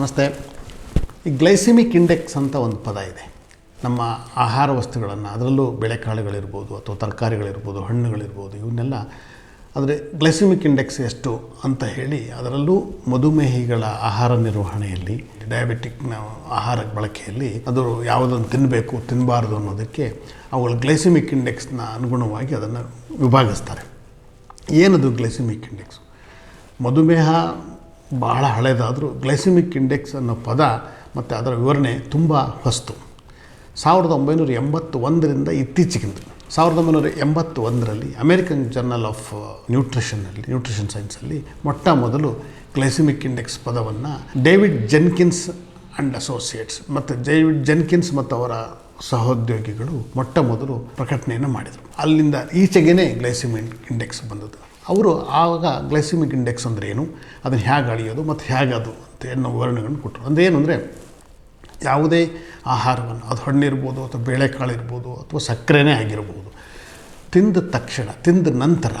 ನಮಸ್ತೆ. ಈ glycaemic index ಅಂತ ಒಂದು ಪದ ಇದೆ. ನಮ್ಮ ಆಹಾರ ವಸ್ತುಗಳನ್ನು ಅದರಲ್ಲೂ ಬೆಳೆಕಾಳುಗಳಿರ್ಬೋದು ಅಥವಾ ತರಕಾರಿಗಳಿರ್ಬೋದು, ಹಣ್ಣುಗಳಿರ್ಬೋದು, ಇವನ್ನೆಲ್ಲ ಆದರೆ ಗ್ಲೈಸಿಮಿಕ್ ಇಂಡೆಕ್ಸ್ ಎಷ್ಟು ಅಂತ ಹೇಳಿ ಅದರಲ್ಲೂ ಮಧುಮೇಹಿಗಳ ಆಹಾರ ನಿರ್ವಹಣೆಯಲ್ಲಿ ಡಯಾಬಿಟಿಕ್ನ ಆಹಾರ ಬಳಕೆಯಲ್ಲಿ ಅದು ಯಾವುದನ್ನು ತಿನ್ನಬೇಕು ತಿನ್ನಬಾರ್ದು ಅನ್ನೋದಕ್ಕೆ ಅವುಗಳ ಗ್ಲೈಸಿಮಿಕ್ ಇಂಡೆಕ್ಸ್ನ ಅನುಗುಣವಾಗಿ ಅದನ್ನು ವಿಭಾಗಿಸ್ತಾರೆ. ಏನದು ಗ್ಲೈಸಿಮಿಕ್ ಇಂಡೆಕ್ಸ್? ಮಧುಮೇಹ ಬಹಳ ಹಳೆಯದಾದರೂ ಗ್ಲೈಸಿಮಿಕ್ ಇಂಡೆಕ್ಸ್ ಅನ್ನೋ ಪದ ಮತ್ತು ಅದರ ವಿವರಣೆ ತುಂಬ ಹೊಸ್ತು. ಸಾವಿರದ ಒಂಬೈನೂರ ಎಂಬತ್ತು ಒಂದರಿಂದ ಇತ್ತೀಚೆಗಿಂದು. ಸಾವಿರದ ಒಂಬೈನೂರ ಎಂಬತ್ತು ಒಂದರಲ್ಲಿ ಅಮೇರಿಕನ್ ಜರ್ನಲ್ ಆಫ್ ನ್ಯೂಟ್ರಿಷನ್ನಲ್ಲಿ ನ್ಯೂಟ್ರಿಷನ್ ಸೈನ್ಸಲ್ಲಿ ಮೊಟ್ಟ ಮೊದಲು ಗ್ಲೈಸಿಮಿಕ್ ಇಂಡೆಕ್ಸ್ ಪದವನ್ನು ಡೇವಿಡ್ ಜೆನ್ಕಿನ್ಸ್ ಆ್ಯಂಡ್ ಅಸೋಸಿಯೇಟ್ಸ್ ಮತ್ತು ಡೇವಿಡ್ ಜೆನ್ಕಿನ್ಸ್ ಮತ್ತು ಅವರ ಸಹೋದ್ಯೋಗಿಗಳು ಮೊಟ್ಟ ಮೊದಲು ಪ್ರಕಟಣೆಯನ್ನು ಮಾಡಿದರು. ಅಲ್ಲಿಂದ ಈಚೆಗೆ ಗ್ಲೈಸಿಮಿಕ್ ಇಂಡೆಕ್ಸ್ ಬಂದದ್ದು. ಅವರು ಆವಾಗ ಗ್ಲೈಸಿಮಿಕ್ ಇಂಡೆಕ್ಸ್ ಅಂದರೆ ಏನು? ಅದನ್ನು ಹೇಗೆ ಅಳಿಯೋದು ಮತ್ತು ಹೇಗೆ ಅದು ಅಂತ ಅನ್ನೋ ವಿವರಣೆಗಳನ್ನು ಕೊಟ್ಟರು. ಏನು ಅಂದರೆ ಯಾವುದೇ ಆಹಾರವನ್ನು, ಅದು ಹಣ್ಣಿರ್ಬೋದು ಅಥವಾ ಬೇಳೆಕಾಳು ಇರ್ಬೋದು ಅಥವಾ ಸಕ್ಕರೆನೇ ಆಗಿರ್ಬೋದು, ತಿಂದ ತಕ್ಷಣ, ತಿಂದ ನಂತರ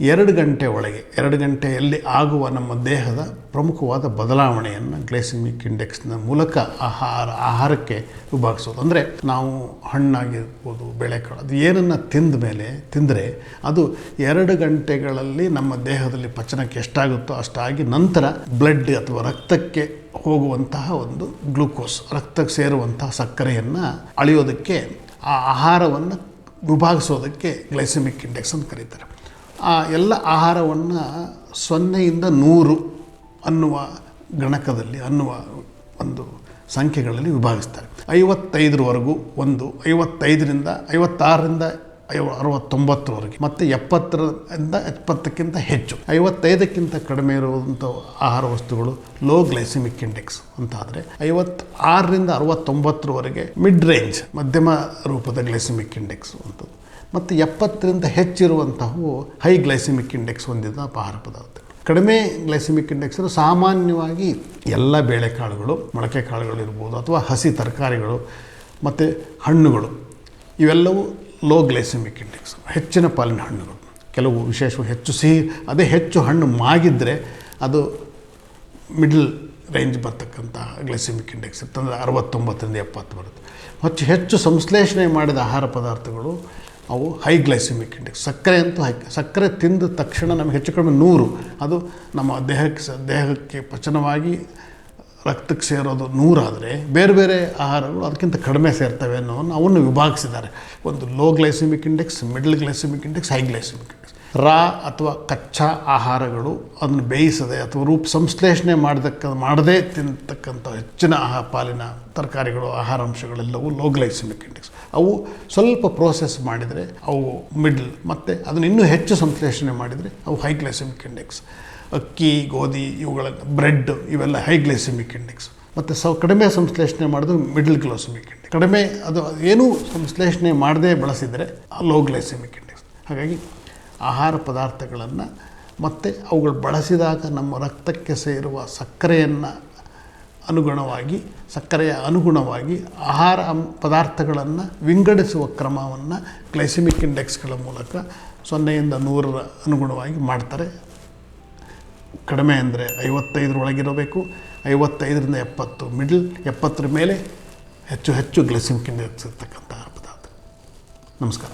ಎರಡು ಗಂಟೆ ಒಳಗೆ, ಎರಡು ಗಂಟೆಯಲ್ಲಿ ಆಗುವ ನಮ್ಮ ದೇಹದ ಪ್ರಮುಖವಾದ ಬದಲಾವಣೆಯನ್ನು ಗ್ಲೈಸಿಮಿಕ್ ಇಂಡೆಕ್ಸ್ನ ಮೂಲಕ ಆಹಾರ, ಆಹಾರಕ್ಕೆ ವಿಭಾಗಿಸೋದು. ಅಂದರೆ ನಾವು ಹಣ್ಣಾಗಿರ್ಬೋದು, ಬೆಳೆಕಾಳು, ಅದು ಏನನ್ನು ತಿಂದ ಮೇಲೆ, ತಿಂದರೆ ಅದು ಎರಡು ಗಂಟೆಗಳಲ್ಲಿ ನಮ್ಮ ದೇಹದಲ್ಲಿ ಪಚನಕ್ಕೆ ಎಷ್ಟಾಗುತ್ತೋ ಅಷ್ಟಾಗಿ ನಂತರ ಬ್ಲಡ್ ಅಥವಾ ರಕ್ತಕ್ಕೆ ಹೋಗುವಂತಹ ಒಂದು ಗ್ಲೂಕೋಸ್, ರಕ್ತಕ್ಕೆ ಸೇರುವಂತಹ ಸಕ್ಕರೆಯನ್ನು ಅಳೆಯೋದಕ್ಕೆ, ಆ ಆಹಾರವನ್ನು ವಿಭಾಗಿಸೋದಕ್ಕೆ ಗ್ಲೈಸೆಮಿಕ್ ಇಂಡೆಕ್ಸ್ ಅಂತ ಕರೀತಾರೆ. ಆ ಎಲ್ಲ ಆಹಾರವನ್ನು ಸೊನ್ನೆಯಿಂದ ನೂರು ಅನ್ನುವ ಗಣಕದಲ್ಲಿ, ಅನ್ನುವ ಒಂದು ಸಂಖ್ಯೆಗಳಲ್ಲಿ ವಿಭಾಗಿಸ್ತಾರೆ. ಐವತ್ತೈದರವರೆಗೂ ಒಂದು, ಐವತ್ತೈದರಿಂದ ಐವತ್ತಾರರಿಂದ ಐವ, ಅರವತ್ತೊಂಬತ್ತರವರೆಗೆ. ಮತ್ತು ಎಪ್ಪತ್ತರಿಂದ ಎಪ್ಪತ್ತಕ್ಕಿಂತ ಹೆಚ್ಚು. ಐವತ್ತೈದಕ್ಕಿಂತ ಕಡಿಮೆ ಇರುವಂಥ ಆಹಾರ ವಸ್ತುಗಳು ಲೋ ಗ್ಲೈಸಿಮಿಕ್ ಇಂಡೆಕ್ಸ್ ಅಂತ ಆದರೆ ಐವತ್ತಾರರಿಂದ ಅರವತ್ತೊಂಬತ್ತರವರೆಗೆ ಮಿಡ್ ರೇಂಜ್ ಮಧ್ಯಮ ರೂಪದ ಗ್ಲೈಸಿಮಿಕ್ ಇಂಡೆಕ್ಸ್ ಅಂತ ಮತ್ತು ಎಪ್ಪತ್ತರಿಂದ ಹೆಚ್ಚಿರುವಂತಹವು ಹೈ ಗ್ಲೈಸಿಮಿಕ್ ಇಂಡೆಕ್ಸ್ ಹೊಂದಿದ ಆಹಾರ ಪದಾರ್ಥ. ಕಡಿಮೆ ಗ್ಲೈಸಿಮಿಕ್ ಇಂಡೆಕ್ಸ್ ಸಾಮಾನ್ಯವಾಗಿ ಎಲ್ಲ ಬೇಳೆಕಾಳುಗಳು ಮೊಳಕೆ ಕಾಳುಗಳು ಇರ್ಬೋದು ಅಥವಾ ಹಸಿ ತರಕಾರಿಗಳು ಮತ್ತು ಹಣ್ಣುಗಳು. ಇವೆಲ್ಲವೂ ಲೋ ಗ್ಲೈಸಿಮಿಕ್ ಇಂಡೆಕ್ಸ್ ಹೆಚ್ಚಿನ ಪಾಲಿನ ಹಣ್ಣುಗಳು. ಕೆಲವು ವಿಶೇಷವಾಗಿ ಹೆಚ್ಚು ಸಿಹಿ, ಅದೇ ಹೆಚ್ಚು ಹಣ್ಣು ಮಾಗಿದ್ದರೆ ಅದು ಮಿಡ್ಲ್ ರೇಂಜ್ ಬರ್ತಕ್ಕಂಥ ಗ್ಲೈಸಿಮಿಕ್ ಇಂಡೆಕ್ಸ್ ಇರ್ತಂದರೆ ಅರವತ್ತೊಂಬತ್ತರಿಂದ ಎಪ್ಪತ್ತು ಬರುತ್ತೆ. ಹೆಚ್ಚು ಹೆಚ್ಚು ಸಂಶ್ಲೇಷಣೆ ಮಾಡಿದ ಆಹಾರ ಪದಾರ್ಥಗಳು ಅವು ಹೈ ಗ್ಲೈಸಿಮಿಕ್ ಇಂಡೆಕ್ಸ್ ಸಕ್ಕರೆ ಅಂತೂ ಹೈ ಸಕ್ಕರೆ ತಿಂದ ತಕ್ಷಣ ನಮಗೆ ಹೆಚ್ಚು ಕಡಿಮೆ ನೂರು. ಅದು ನಮ್ಮ ದೇಹಕ್ಕೆ ದೇಹಕ್ಕೆ ಪಚನವಾಗಿ ರಕ್ತಕ್ಕೆ ಸೇರೋದು ನೂರಾದರೆ ಬೇರೆ ಬೇರೆ ಆಹಾರಗಳು ಅದಕ್ಕಿಂತ ಕಡಿಮೆ ಸೇರ್ತವೆ ಅನ್ನೋವನ್ನು ಅವನ್ನು ವಿಭಾಗಿಸಿದ್ದಾರೆ. ಒಂದು low glycemic index middle glycemic index high glycemic index raw ಅಥವಾ ಕಚ್ಚಾ ಆಹಾರಗಳು ಅದನ್ನು ಬೇಯಿಸದೆ ಅಥವಾ ರೂಪ ಸಂಶ್ಲೇಷಣೆ ಮಾಡತಕ್ಕ, ಮಾಡದೇ ತಿಂತಕ್ಕಂಥ ಹೆಚ್ಚಿನ ಆಹಾರ ಪಾಲಿನ ತರಕಾರಿಗಳು, ಆಹಾರಾಂಶಗಳೆಲ್ಲವೂ ಲೋ ಗ್ಲೈಸಿಮಿಕ್ ಇಂಡೆಕ್ಸ್ ಅವು ಸ್ವಲ್ಪ ಪ್ರೋಸೆಸ್ ಮಾಡಿದರೆ ಅವು ಮಿಡ್ಲ್ ಮತ್ತು ಅದನ್ನು ಇನ್ನೂ ಹೆಚ್ಚು ಸಂಶ್ಲೇಷಣೆ ಮಾಡಿದರೆ ಅವು ಹೈ ಗ್ಲೈಸಿಮಿಕ್ ಇಂಡೆಕ್ಸ್ ಅಕ್ಕಿ, ಗೋಧಿ ಇವುಗಳನ್ನು ಬ್ರೆಡ್ ಇವೆಲ್ಲ ಹೈ ಗ್ಲೈಸಿಮಿಕ್ ಇಂಡೆಕ್ಸ್ ಮತ್ತು ಸೌ, ಕಡಿಮೆ ಸಂಶ್ಲೇಷಣೆ ಮಾಡೋದು ಮಿಡ್ಲ್ ಗ್ಲೈಸಿಮಿಕ್ ಇಂಡೆಕ್ಸ್ ಕಡಿಮೆ ಅದು ಏನೂ ಸಂಶ್ಲೇಷಣೆ ಮಾಡದೇ ಬಳಸಿದರೆ ಲೋ ಗ್ಲೈಸಿಮಿಕ್ ಇಂಡೆಕ್ಸ್ ಹಾಗಾಗಿ ಆಹಾರ ಪದಾರ್ಥಗಳನ್ನು ಮತ್ತು ಅವುಗಳು ಬಳಸಿದಾಗ ನಮ್ಮ ರಕ್ತಕ್ಕೆ ಸೇರುವ ಸಕ್ಕರೆಯನ್ನು ಅನುಗುಣವಾಗಿ, ಸಕ್ಕರೆಯ ಅನುಗುಣವಾಗಿ ಆಹಾರ ಪದಾರ್ಥಗಳನ್ನು ವಿಂಗಡಿಸುವ ಕ್ರಮವನ್ನು ಗ್ಲೈಸಿಮಿಕ್ ಇಂಡೆಕ್ಸ್ಗಳ ಮೂಲಕ ಸೊನ್ನೆಯಿಂದ ನೂರರ ಅನುಗುಣವಾಗಿ ಮಾಡ್ತಾರೆ. ಕಡಿಮೆ ಅಂದರೆ ಐವತ್ತೈದರೊಳಗಿರಬೇಕು, ಐವತ್ತೈದರಿಂದ ಎಪ್ಪತ್ತು, ಮಿಡ್ಲ್ ಎಪ್ಪತ್ತರ ಮೇಲೆ ಹೆಚ್ಚು ಹೆಚ್ಚು ಗ್ಲೈಸಿಮಿಕ್ ಇಂಡೆಕ್ಸ್ ಇರ್ತಕ್ಕಂಥ ಪದಾರ್ಥ. ನಮಸ್ಕಾರ.